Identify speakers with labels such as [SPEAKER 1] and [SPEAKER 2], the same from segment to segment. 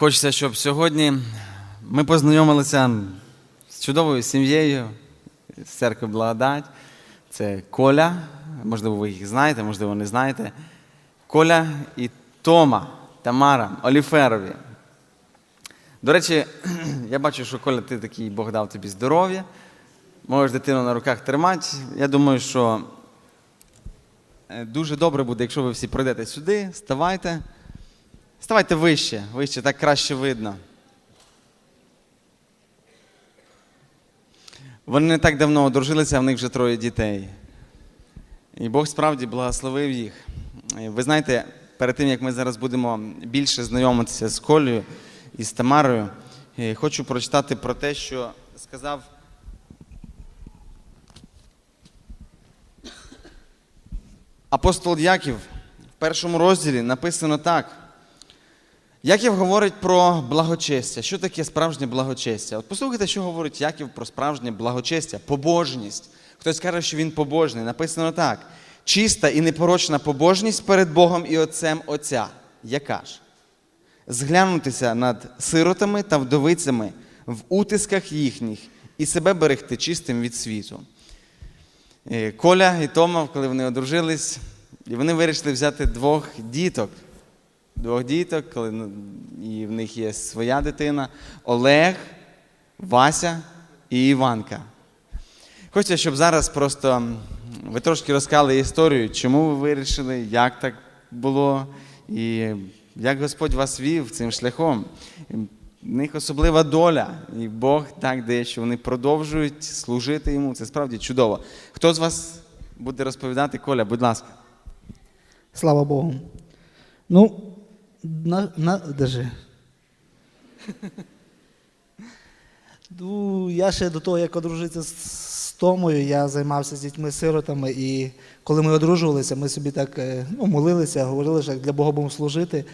[SPEAKER 1] Хочеться, щоб сьогодні ми познайомилися з чудовою сім'єю з церкви Благодать. Це Коля, можливо, ви їх знаєте, можливо, не знаєте. Коля і Тома, Тамара, Оліферові. До речі, я бачу, що Коля, ти такий Бог дав тобі здоров'я. Можеш дитину на руках тримати. Я думаю, що е, дуже добре буде, якщо ви всі пройдете сюди, ставайте. Ставайте вище, вище, так краще видно. Вони не так давно одружилися, а в них вже троє дітей. І Бог справді благословив їх. Ви знаєте, перед тим, як ми зараз будемо більше знайомитися з Колею і з Тамарою, е, хочу прочитати про те, що сказав апостол Яків в першому розділі написано так. Яків говорить про благочестя. Що таке справжнє благочестя? От послухайте, що говорить Яків про справжнє благочестя, побожність. Хтось каже, що він побожний. Написано так: чиста і непорочна побожність перед Богом і Отцем Отця. Яка ж? Зглянутися над сиротами та вдовицями в утисках їхніх і себе берегти чистим від світу. Е, Коля і Тома, коли вони одружились, і вони вирішили взяти двох діток. Двох діток, коли ну, і в них є своя дитина Олег, Вася і Іванка. Хочеться, щоб зараз просто ви трошки розказали історію, чому ви вирішили, як так було, і як Господь вас вів цим шляхом. В них особлива доля, і Бог так дає, що вони продовжують служити йому. Це справді чудово. Хто з вас буде розповідати, Коля, будь ласка.
[SPEAKER 2] Слава Богу. Ну, на, на, держи. Ну, я ще до того, як одружитися з, Томою, я займався з дітьми-сиротами, і коли ми одружувалися, ми собі так е, ну, молилися, говорили, що для Бога будемо служити.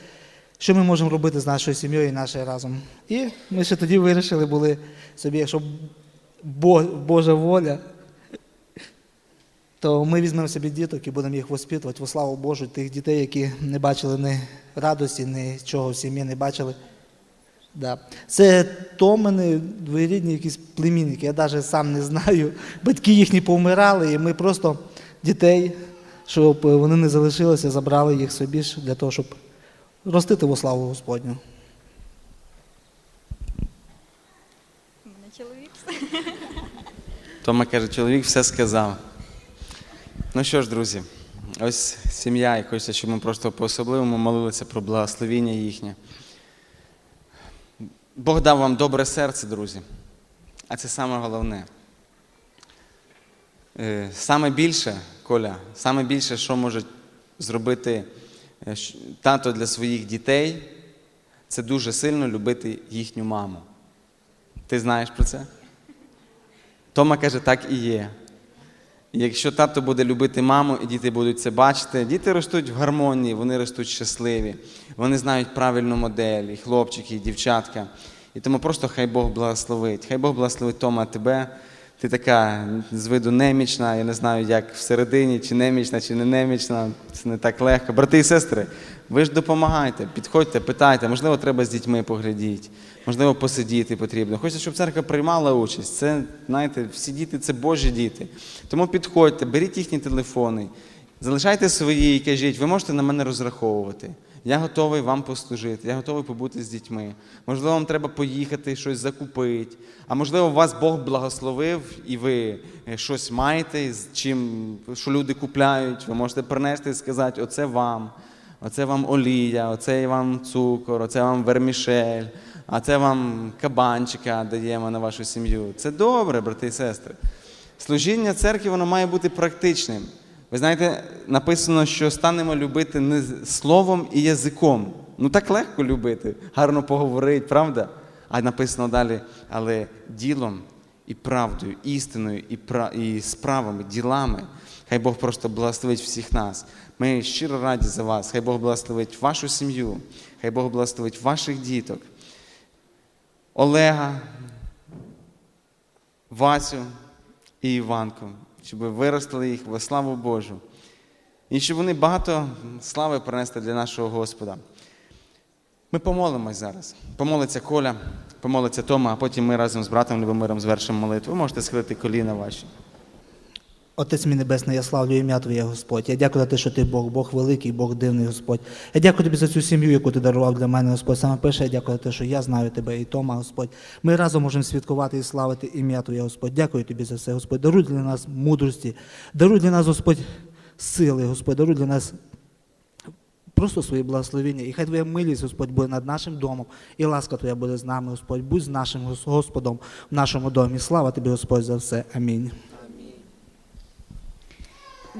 [SPEAKER 2] Що ми можемо робити з нашою сім'єю і нашою разом? І ми ще тоді вирішили були собі, якщо Бо- Божа воля, то ми візьмемо собі діток і будемо їх воспитувати во славу Божу, тих дітей, які не бачили ні радості, нічого в сім'ї не бачили. Да. Це Томини двоєрідні якісь племінники. Я навіть сам не знаю. Батьки їхні повмирали, і ми просто дітей, щоб вони не залишилися, забрали їх собі ж для того, щоб ростити во славу Господню.
[SPEAKER 3] Мене чоловік.
[SPEAKER 1] Тома каже, чоловік все сказав. Ну що ж, друзі, ось сім'я, і хочеться, щоб ми просто по-особливому молилися про благословіння їхнє. Бог дав вам добре серце, друзі. А це саме головне. Е, Саме більше, Коля, саме більше, що може зробити е, тато для своїх дітей, це дуже сильно любити їхню маму. Ти знаєш про це? Тома каже, так і є. Якщо тато буде любити маму, і діти будуть це бачити, діти ростуть в гармонії, вони ростуть щасливі, вони знають правильну модель, і хлопчики, і дівчатка. І тому просто хай Бог благословить. Хай Бог благословить Тома тебе. Ти така з виду немічна, я не знаю, як всередині, чи немічна, чи не немічна. Це не так легко. Брати і сестри, ви ж допомагайте, підходьте, питайте, можливо, треба з дітьми поглядіти, можливо, посидіти потрібно. Хочеться, щоб церква приймала участь. Це, знаєте, всі діти це Божі діти. Тому підходьте, беріть їхні телефони, залишайте свої і кажіть, ви можете на мене розраховувати. Я готовий вам послужити, я готовий побути з дітьми. Можливо, вам треба поїхати, щось закупити. А можливо, вас Бог благословив і ви е, щось маєте, з чим, що люди купляють. Ви можете принести і сказати, оце вам, оце вам олія, оце вам цукор, оце вам вермішель, а це вам кабанчика даємо на вашу сім'ю. Це добре, брати і сестри. Служіння церкви воно має бути практичним. Ви знаєте, написано, що станемо любити не словом і язиком. Ну так легко любити, гарно поговорити, правда? А написано далі, але ділом і правдою, істиною і, пра... і справами, ділами. Хай Бог просто благословить всіх нас. Ми щиро раді за вас. Хай Бог благословить вашу сім'ю, хай Бог благословить ваших діток. Олега, Васю і Іванку, щоб ви виростили їх во славу Божу. І щоб вони багато слави принесли для нашого Господа. Ми помолимось зараз. Помолиться Коля, помолиться Тома, а потім ми разом з братом Любомиром звершимо молитву. Ви можете схилити коліна ваші.
[SPEAKER 2] Отець мій Небесний, я славлю ім'я Твоє, Господь. Я дякую за те, що ти Бог, Бог великий, Бог дивний, Господь. Я дякую тобі за цю сім'ю, яку ти дарував для мене, Господь. Саме перше, я дякую за те, що я знаю тебе і Тома, Господь. Ми разом можемо святкувати і славити ім'я Твоє, Господь. Дякую тобі за все, Господь. Даруй для нас мудрості, даруй для нас, Господь, сили, Господь, даруй для нас. Просто свої благословення. І хай Твоя милість, Господь, буде над нашим домом, і ласка Твоя буде з нами, Господь. Будь з нашим Господом в нашому домі. Слава Тобі, Господь, за все. Амінь.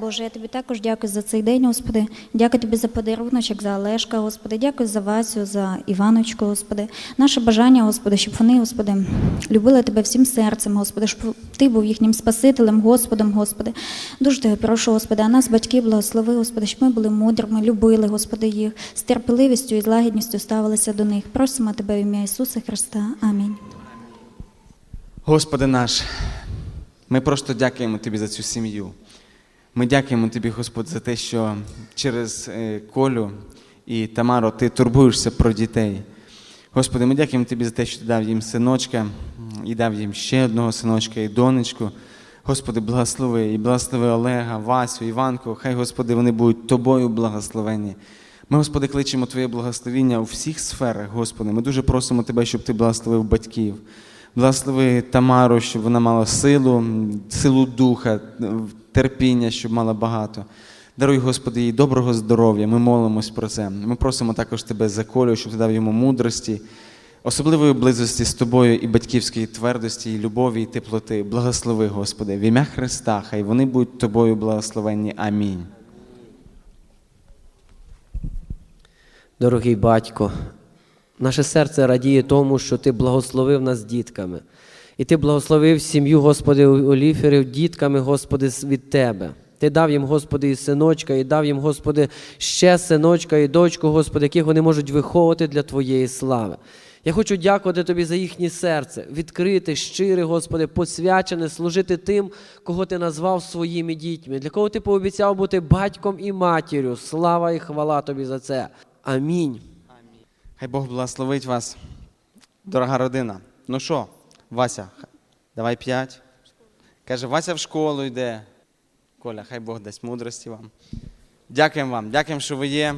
[SPEAKER 3] Боже, я тобі також дякую за цей день, Господи. Дякую тобі за подаруночок, за Олешка, Господи. Дякую за Васю, за Іваночку, Господи. Наше бажання, Господи, щоб вони, Господи, любили тебе всім серцем, Господи, щоб ти був їхнім Спасителем, Господом, Господи. Дуже тебе прошу, Господи, а нас, батьки, благослови, Господи, щоб ми були мудрими, любили, Господи, їх, з терпеливістю і з лагідністю ставилися до них. Просимо тебе в ім'я Ісуса Христа. Амінь.
[SPEAKER 1] Господи наш, ми просто дякуємо Тобі за цю сім'ю. Ми дякуємо Тобі, Господь, за те, що через е, Колю і Тамару ти турбуєшся про дітей. Господи, ми дякуємо Тобі за те, що ти дав їм синочка і дав їм ще одного синочка і донечку. Господи, благослови і благослови Олега, Васю, Іванку. Хай, Господи, вони будуть тобою благословені. Ми, Господи, кличемо Твоє благословіння у всіх сферах, Господи. Ми дуже просимо Тебе, щоб Ти благословив батьків. Благослови Тамару, щоб вона мала силу, силу духа, терпіння, щоб мала багато. Даруй, Господи, їй доброго здоров'я. Ми молимось про це. Ми просимо також Тебе за Колю, щоб ти дав йому мудрості, особливої близості з тобою і батьківської твердості, і любові, і теплоти. Благослови, Господи, в ім'я Христа, хай вони будуть тобою благословенні. Амінь.
[SPEAKER 4] Дорогий батько, наше серце радіє тому, що Ти благословив нас дітками. І Ти благословив сім'ю, Господи, Оліферів дітками, Господи, від Тебе. Ти дав їм, Господи, і синочка, і дав їм, Господи, ще синочка і дочку, Господи, яких вони можуть виховувати для Твоєї слави. Я хочу дякувати Тобі за їхнє серце, відкрите, щире, Господи, посвячене, служити тим, кого Ти назвав своїми дітьми, для кого Ти пообіцяв бути батьком і матір'ю. Слава і хвала Тобі за це. Амінь.
[SPEAKER 1] Хай Бог благословить вас, дорога родина. Ну що, Вася, давай п'ять. Каже, Вася в школу йде. Коля, хай Бог дасть мудрості вам. Дякуємо вам, дякуємо, що ви є.